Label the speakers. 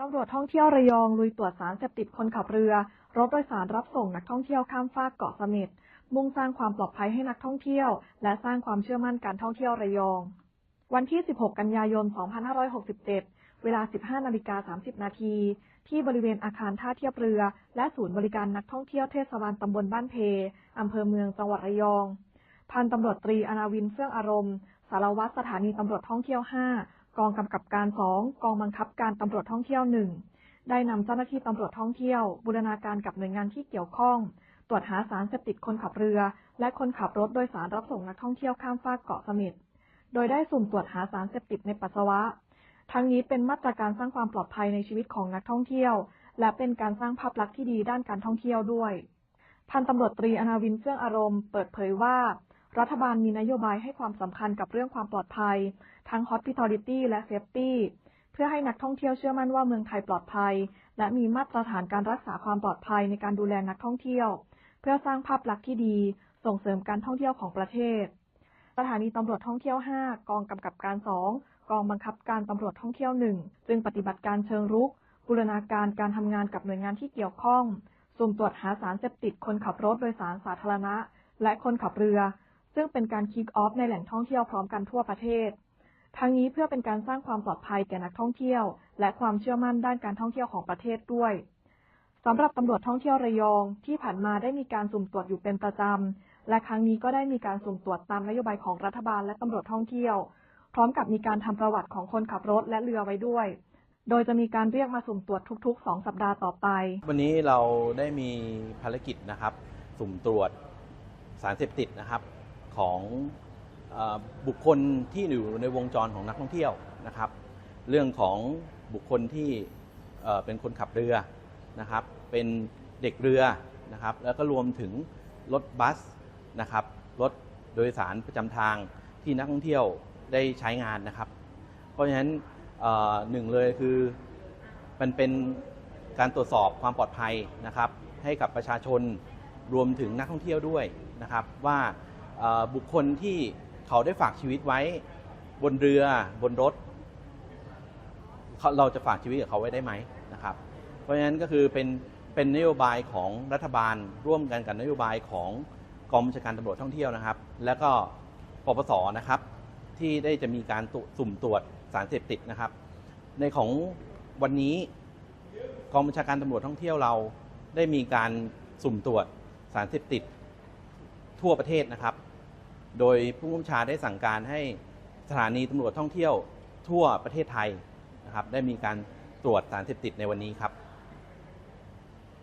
Speaker 1: ตำรวจท่องเที่ยวระยองลุยตรวจสารเสพติดคนขับเรือ รถโดยสารรับส่งนักท่องเที่ยวข้ามฟากเกาะเสม็ดมุ่งสร้างความปลอดภัยให้นักท่องเที่ยว และสร้างความเชื่อมั่นการท่องเที่ยวระยอง วันที่ 16 กันยายน 2567 เวลา 15นาฬิกา30 นาที ที่บริเวณอาคารท่าเทียบเรือ และศูนย์บริการนักท่องเที่ยวเทศบาลตำบลบ้านเพอำเภอเมืองจังหวัดระยอง พันตำรวจตรีอนาวินเฟื่องอารมณ์ สารวัตรสถานีตำรวจท่องเที่ยว 5 กองกำกับการ2กองบังคับการตำรวจท่องเที่ยว1ได้นำเจ้าหน้าที่ตำรวจท่องเที่ยว บูรณาการกับหน่วยงานที่เกี่ยวข้อง ตรวจหาสารเสพติดคนขับเรือ และคนขับรถโดยสารรับส่งนักท่องเที่ยวข้ามฟากเกาะเสม็ดโดยได้สุ่มตรวจหาสารเสพติดในปัสสาวะ ทั้งนี้เป็นมาตรการสร้างความปลอดภัยในชีวิตของนักท่องเที่ยว และเป็นการสร้างภาพลักษณ์ที่ดีด้านการท่องเที่ยวด้วย พันตำรวจตรีอนาวินเฟื่องอารมณ์เปิดเผยว่า รัฐบาลมีนโยบายให้ความสำคัญกับเรื่องความปลอดภัย ทั้ง hospitality และ safety เพื่อให้นักท่องเที่ยวเชื่อมั่นว่าเมืองไทยปลอดภัย และมีมาตรฐานการรักษาความปลอดภัยในการดูแลนักท่องเที่ยว เพื่อสร้างภาพลักษณ์ที่ดี ส่งเสริมการท่องเที่ยวของประเทศ สถานีตำรวจท่องเที่ยว 5 กองกำกับการ 2 กองบังคับการตำรวจท่องเที่ยว 1 จึงปฏิบัติการเชิงรุกบูรณาการการทำงานกับหน่วยงานที่เกี่ยวข้องสุ่มตรวจหาสารเสพติดคนขับรถโดยสารสาธารณะ และคนขับเรือ ซึ่งเป็นการคิกออฟในแหล่งท่องเที่ยวพร้อมกันทั่วประเทศ ทั้งนี้เพื่อเป็นการสร้างความปลอดภัยแก่นักท่องเที่ยว และความเชื่อมั่นด้านการท่องเที่ยวของประเทศด้วยสำหรับตำรวจท่องเที่ยวระยองที่ผ่านมาได้มีการสุ่มตรวจอยู่เป็นประจำ และครั้งนี้ก็ได้มีการสุ่มตรวจตามนโยบายของรัฐบาลและตำรวจท่องเที่ยว พร้อมกับมีการทำประวัติของคนขับรถและเรือไว้ด้วย โดยจะมีการเรียกมาสุ่มตรวจทุก ๆ 2 สัปดาห์ต่อไป
Speaker 2: วันนี้เราได้มีภารกิจนะครับ สุ่มตรวจสารเสพติดนะครับของ บุคคลที่อยู่ในวงจรของนักท่องเที่ยวนะครับ เรื่องของบุคคลที่เป็นคนขับเรือนะครับ เป็นเด็กเรือนะครับ แล้วก็รวมถึงรถบัสนะครับ รถโดยสารประจำทางที่นักท่องเที่ยวได้ใช้งานนะครับ เพราะฉะนั้นหนึ่งเลยคือมันเป็นการตรวจสอบความปลอดภัยนะครับ ให้กับประชาชนรวมถึงนักท่องเที่ยวด้วยนะครับ ว่าบุคคลที่ เขาได้ฝากชีวิตไว้บนเรือบนรถเขาเราจะฝากชีวิตกับเขาไว้ได้ไหมนะครับ เพราะฉะนั้นก็คือเป็นเป็นนโยบายของรัฐบาลร่วมกันกับนโยบายของกองบัญชาการตำรวจท่องเที่ยวนะครับ แล้วก็ปปสนะครับ ที่ได้จะมีการสุ่มตรวจสารเสพติดนะครับ ในของวันนี้กองบัญชาการตำรวจท่องเที่ยวเราได้มีการสุ่มตรวจสารเสพติดทั่วประเทศนะครับ โดยผู้บัญชาได้สั่งการให้สถานีตำรวจท่องเที่ยวทั่วประเทศไทยนะครับได้มีการตรวจสารเสพติดในวันนี้ครับ